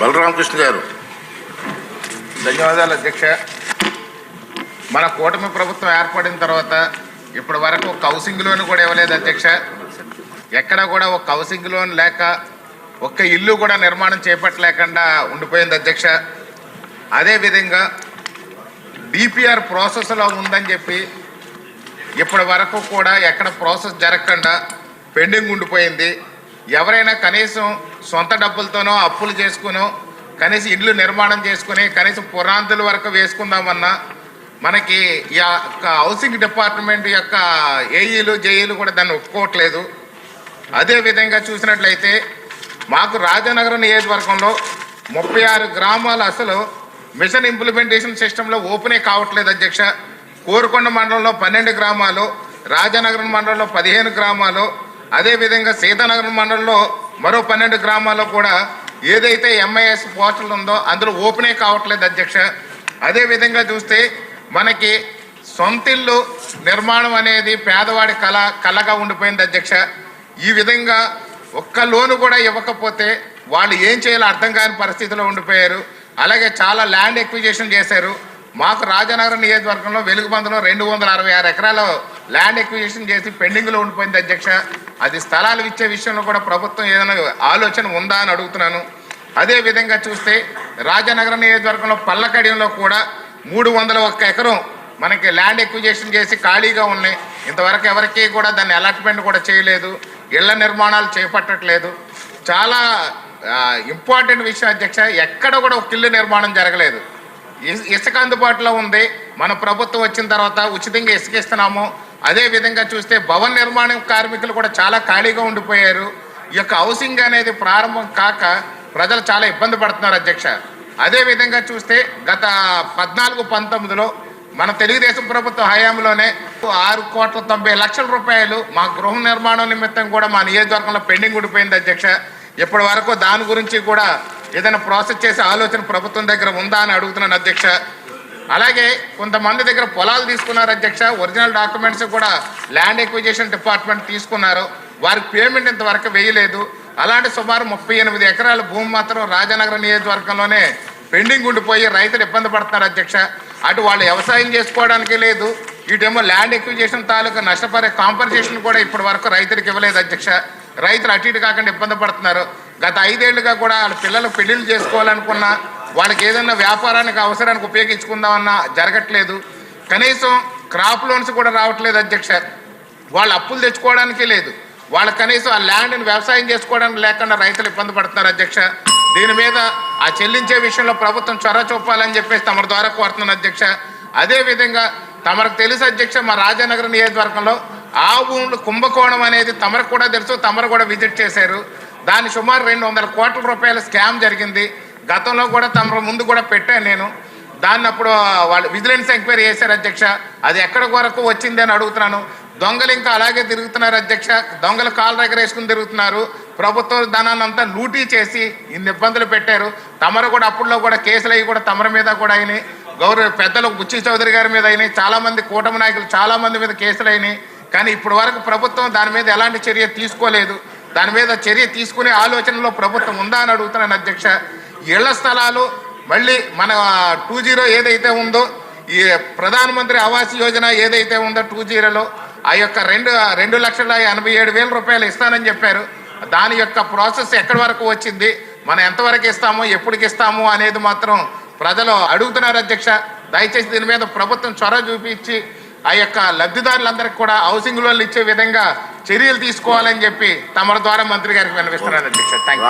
బలరామకృష్ణ గారు. ధన్యవాదాలు అధ్యక్ష. మన కూటమి ప్రభుత్వం ఏర్పడిన తర్వాత ఇప్పటి వరకు ఒక హౌసింగ్ లోన్ కూడా ఇవ్వలేదు అధ్యక్ష. ఎక్కడ కూడా ఒక హౌసింగ్ లోన్ లేక ఒక్క ఇల్లు కూడా నిర్మాణం చేపట్టలేకుండా ఉండిపోయింది అధ్యక్ష. అదేవిధంగా డిపిఆర్ ప్రాసెస్లో ఉందని చెప్పి ఇప్పటి వరకు కూడా ఎక్కడ ప్రాసెస్ జరగకుండా పెండింగ్ ఉండిపోయింది. ఎవరైనా కనీసం సొంత డబ్బులతోనో అప్పులు చేసుకునో కనీసం ఇల్లు నిర్మాణం చేసుకుని కనీసం పురాంతుల వరకు వేసుకుందామన్నా మనకి ఈ యొక్క హౌసింగ్ డిపార్ట్మెంట్ యొక్క ఏఈలు జేఈలు కూడా దాన్ని ఒప్పుకోవట్లేదు. అదే విధంగా చూసినట్లయితే మాకు రాజనగరం నియోజకవర్గంలో ముప్పై ఆరు గ్రామాలు అసలు మిషన్ ఇంప్లిమెంటేషన్ సిస్టంలో ఓపెనే కావట్లేదు అధ్యక్ష. కోరుకొండ మండలంలో పన్నెండు గ్రామాలు రాజనగరం మండలంలో పదిహేను గ్రామాలు అదేవిధంగా సీతానగరం మండలంలో మరో పన్నెండు గ్రామాల్లో కూడా ఏదైతే ఎంఐఎస్ పోస్టులు ఉందో అందులో ఓపెనే కావట్లేదు అధ్యక్ష. అదేవిధంగా చూస్తే మనకి సొంతిల్లు నిర్మాణం అనేది పేదవాడి కళ కళగా ఉండిపోయింది అధ్యక్ష. ఈ విధంగా ఒక్క లోను కూడా ఇవ్వకపోతే వాళ్ళు ఏం చేయాలో అర్థం కాని పరిస్థితిలో ఉండిపోయారు. అలాగే చాలా ల్యాండ్ ఎక్విజేషన్ చేశారు. మాకు రాజనగరం నియోజకవర్గంలో వెలుగుబందలో రెండు వందల అరవై ఆరు ఎకరాలు ల్యాండ్ ఎక్విజిషన్ చేసి పెండింగ్లో ఉండిపోయింది అధ్యక్ష. అది స్థలాలు ఇచ్చే విషయంలో కూడా ప్రభుత్వం ఏదైనా ఆలోచన ఉందా అని అడుగుతున్నాను. అదే విధంగా చూస్తే రాజనగర నియోజకవర్గంలో పల్లకడియంలో కూడా మూడు వందల ఒక్క ఎకరం మనకి ల్యాండ్ ఎక్విజేషన్ చేసి ఖాళీగా ఉన్నాయి. ఇంతవరకు ఎవరికి కూడా దాన్ని అలాట్మెంట్ కూడా చేయలేదు. ఇళ్ళ నిర్మాణాలు చేపట్టట్లేదు. చాలా ఇంపార్టెంట్ విషయం అధ్యక్ష ఎక్కడ కూడా ఒక ఇల్లు నిర్మాణం జరగలేదు. ఇసుక అందుబాటులో ఉంది. మన ప్రభుత్వం వచ్చిన తర్వాత ఉచితంగా ఇసుక ఇస్తున్నాము. అదే విధంగా చూస్తే భవన నిర్మాణ కార్మికులు కూడా చాలా ఖాళీగా ఉండిపోయారు. ఈ యొక్క హౌసింగ్ అనేది ప్రారంభం కాక ప్రజలు చాలా ఇబ్బంది పడుతున్నారు అధ్యక్ష. అదే విధంగా చూస్తే గత పద్నాలుగు పంతొమ్మిదిలో మన తెలుగుదేశం ప్రభుత్వ హయాంలోనే ఆరు కోట్ల తొంభై లక్షల రూపాయలు మా గృహ నిర్మాణం నిమిత్తం కూడా మా నియోజకవర్గంలో పెండింగ్ ఉండిపోయింది అధ్యక్ష. ఇప్పటి వరకు దాని గురించి కూడా ఏదైనా ప్రాసెస్ చేసే ఆలోచన ప్రభుత్వం దగ్గర ఉందా అని అడుగుతున్నాను అధ్యక్ష. అలాగే కొంతమంది దగ్గర పొలాలు తీసుకున్నారు అధ్యక్ష. ఒరిజినల్ డాక్యుమెంట్స్ కూడా ల్యాండ్ ఎక్విజిషన్ డిపార్ట్మెంట్ తీసుకున్నారు. వారికి పేమెంట్ ఇంతవరకు వేయలేదు. అలాంటి సుమారు ముప్పై ఎనిమిది ఎకరాల భూమి మాత్రం రాజనగరం నియోజకవర్గంలోనే పెండింగ్ ఉండిపోయి రైతులు ఇబ్బంది పడుతున్నారు అధ్యక్ష. అటు వాళ్ళు వ్యవసాయం చేసుకోవడానికి లేదు. ఇటేమో ల్యాండ్ ఎక్విజిషన్ తాలూకా నష్టపరే కాంపన్సేషన్ కూడా ఇప్పటి వరకు రైతులకు ఇవ్వలేదు అధ్యక్ష. రైతులు అటు ఇటు కాకుండా ఇబ్బంది పడుతున్నారు. గత ఐదేళ్ళుగా కూడా వాళ్ళ పిల్లలు పెళ్ళిళ్ళు చేసుకోవాలనుకున్నా వాళ్ళకి ఏదైనా వ్యాపారానికి అవసరానికి ఉపయోగించుకుందామన్నా జరగట్లేదు. కనీసం క్రాప్ లోన్స్ కూడా రావట్లేదు అధ్యక్ష. వాళ్ళు అప్పులు తెచ్చుకోవడానికి లేదు. వాళ్ళ కనీసం ఆ ల్యాండ్ని వ్యవసాయం చేసుకోవడానికి లేకుండా రైతులు ఇబ్బంది పడుతున్నారు అధ్యక్ష. దీని మీద ఆ చెల్లించే విషయంలో ప్రభుత్వం చొరవ చూపాలని చెప్పేసి తమ ద్వారా కోరుతున్నాను అధ్యక్ష. అదేవిధంగా తమకు తెలుసు అధ్యక్ష మా రాజానగర్ నియోజకవర్గంలో ఆ భూములు కుంభకోణం అనేది తమరు కూడా తెలుసు తమరు కూడా విజిట్ చేశారు. దాని సుమారు రెండు వందల కోట్ల రూపాయల స్కామ్ జరిగింది. గతంలో కూడా తమ ముందు కూడా పెట్టాను నేను. దాన్ని అప్పుడు వాళ్ళు విజిలెన్స్ ఎంక్వైరీ చేశారు అధ్యక్ష. అది ఎక్కడ వరకు వచ్చింది అని అడుగుతున్నాను. దొంగలు ఇంకా అలాగే తిరుగుతున్నారు అధ్యక్ష. దొంగలు కాలు దగ్గర తిరుగుతున్నారు. ప్రభుత్వ ధనాన్ని అంతా లూటీ చేసి ఇన్ని ఇబ్బందులు పెట్టారు. తమరు కూడా అప్పుడులో కూడా కేసులు అవి కూడా తమరి మీద కూడా అయినాయి. గౌరవ పెద్దలు బుచ్చి చౌదరి గారి మీద అయినాయి. చాలామంది కూటమి నాయకులు చాలా మంది మీద కేసులు అయినాయి. కానీ ఇప్పటి వరకు ప్రభుత్వం దాని మీద ఎలాంటి చర్య తీసుకోలేదు. దాని మీద చర్య తీసుకునే ఆలోచనలో ప్రభుత్వం ఉందా అని అడుగుతున్నాను అధ్యక్ష. ఇళ్ళ స్థలాలు మళ్ళీ మన టూ జీరో ఏదైతే ఉందో ఈ ప్రధానమంత్రి ఆవాస్ యోజన ఏదైతే ఉందో టూ జీరోలో ఆ యొక్క రెండు రెండు లక్షల ఎనభై ఏడు వేల రూపాయలు ఇస్తానని చెప్పారు. దాని యొక్క ప్రాసెస్ ఎక్కడి వరకు వచ్చింది మనం ఎంతవరకు ఇస్తాము ఎప్పటికి ఇస్తాము అనేది మాత్రం ప్రజలు అడుగుతున్నారు అధ్యక్ష. దయచేసి దీని మీద ప్రభుత్వం చొరవ చూపించి ఆ యొక్క లబ్ధిదారులందరికీ కూడా హౌసింగ్ లోన్లు ఇచ్చే విధంగా చర్యలు తీసుకోవాలని చెప్పి తమ ద్వారా మంత్రి గారికి వినిపిస్తున్నాను అధ్యక్ష. థ్యాంక్